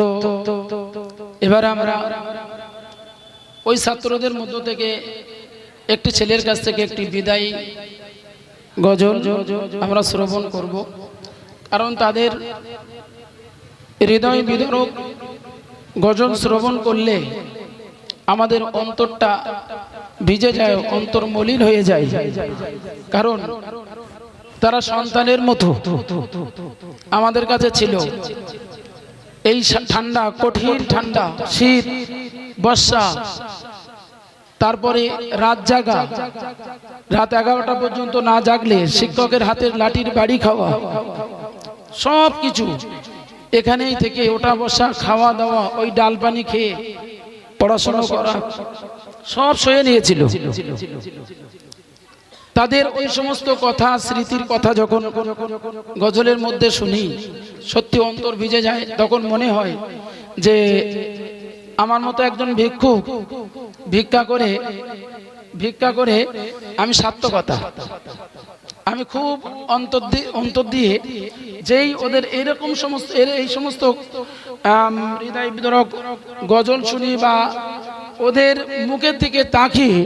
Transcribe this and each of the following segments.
তো এবার আমরা ওই ছাত্রদের মধ্য থেকে একটি ছেলের কাছ থেকে একটি বিদায়ী গজল আমরা শ্রবণ করব। কারণ তাদের হৃদয় বিদারক গজল শ্রবণ করলে আমাদের অন্তরটা ভিজে যায় অন্তর মলিন হয়ে যায়। কারণ তারা সন্তানের মতো আমাদের কাছে ছিল। এই ঠান্ডা, কঠিন ঠান্ডা, শীত, বর্ষা, তারপরে রাত জাগা। রাত এগারোটা পর্যন্ত না জাগলে শিক্ষকের হাতের লাঠির বাড়ি খাওয়া। সব কিছু। এখানেই থেকে ওটা বসা, খাওয়া দাওয়া, ওই ডাল পানি খেয়ে পড়াশোনা করা, সব সয়ে নিয়েছিল। তাদের ওই সমস্ত কথা, স্মৃতির কথা যখন গজলের মধ্যে শুনি, সত্যি অন্তর ভিজে যায়, তখন মনে হয় যে আমার মতো একজন ভিক্ষুক ভিক্ষা করে ভিক্ষা করে আমি সার্থকতা। আমি খুব অন্তর দিয়ে অন্তর দিয়ে যেই ওদের এরকম সমস্ত এই সমস্ত হৃদয় বিদরক গজল শুনি বা ওদের মুখের দিকে তাকিয়ে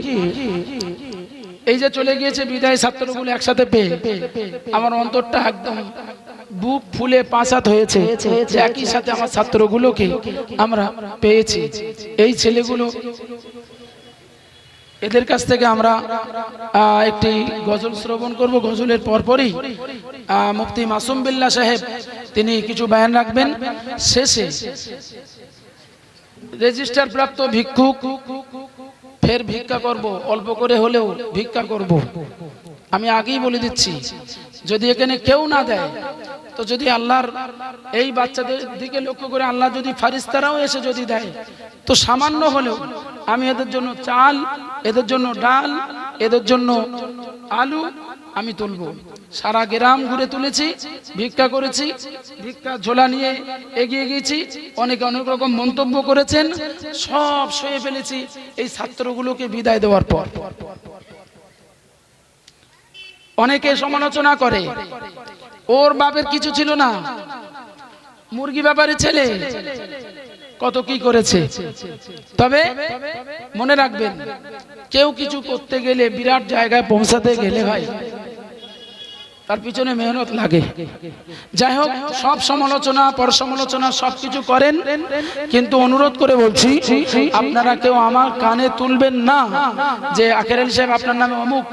এই যে চলে গিয়েছে বিদায়, ছাত্রগুলো একসাথে পেয়ে আমার অন্তরটা একদম বুক ফুলে পাঁচাত হয়েছে যে একই সাথে আমার ছাত্রগুলোকে আমরা পেয়েছি। এই ছেলেগুলো এদের কাছ থেকে আমরা একটি গজল শ্রবণ করব। গজলের পরপরই মুফতি মাসুম বিল্লাহ সাহেব, তিনি কিছু বয়ান রাখবেন। শেষে রেজিস্টার প্রাপ্ত ভিক্ষুক ফের ভিক্ষা করব, অল্প করে হলেও ভিক্ষা করব। আমি আগেই বলে দিচ্ছি, যদি এখানে কেউ না দেয়, তো যদি আল্লাহর এই বাচ্চাদের দিকে লক্ষ্য করে আল্লাহ যদি ফারিস্তারাও এসে যদি দেয়, তো সামান্য হলেও আমি এদের জন্য চাল, এদের জন্য ডাল, এদের জন্য আলু আমি তুলব। সারা গ্রাম ঘুরে তুলেছি, ভিক্ষা করেছি, ভিক্ষা ঝোলা নিয়ে এগিয়ে গিয়েছি। অনেকে অনেক রকম মন্তব্য করেছেন। সব সয়ে ফেলেছি এই ছাত্রগুলোকে বিদায় দেওয়ার পর। অনেকে সমালোচনা করে, ওর বাপের কিছু ছিল না। মুরগি ব্যাপারে ছেলে, কত কি করেছে? তবে মনে রাখবেন, কেউ কিছু করতে গেলে বিরাট জায়গায় পৌঁছাতে গেলে ভাই তার পিছনে মেহনত লাগে। যাই হোক, সব সমালোচনা পর সমালোচনা সব কিছু করেন। কিন্তু অনুরোধ করে বলছি, আপনারা কেউ আমার কানে তুলবেন না যে আখের সাহেব আপনার নামে অমুক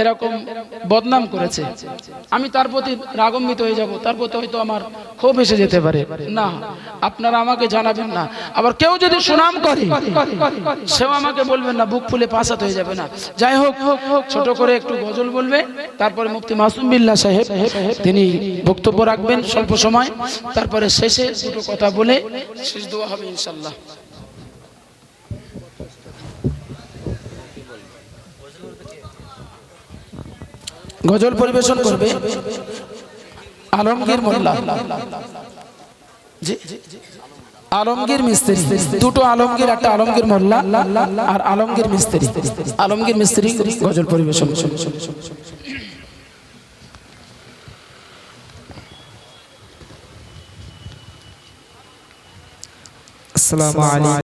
এরকম বদনাম করেছে। আমি তার প্রতি রাগম্বিত হয়ে যাব। তার প্রতি হয়তো আমার ক্ষোভ এসে যেতে পারে। না, আপনারা আমাকে জানাবেন না। আবার কেউ যদি সুনাম করে, সেও আমাকে বলবেন না, বুক ফুলে পাসাত হয়ে যাবে না। যাই হোক, ছোট করে একটু গজল বলবে, তারপরে মুফতি মাসুম বিল্লাহ সাহেব, তিনি বক্তব্য রাখবেন স্বল্প সময়। তারপরে শেষে দুটো কথা বলে শেষ দোয়া হবে ইনশাল্লাহ গজল পরিবেশন করবে। আলমগীর মোল্লা। আলমগীর মিস্ত্রি। দুটো আলমগীর, একটা আলমগীর মোল্লা আর আলমগীর মিস্ত্রি। আলমগীর মিস্ত্রি গজল পরিবেশন আসসালামু আলাইকুম।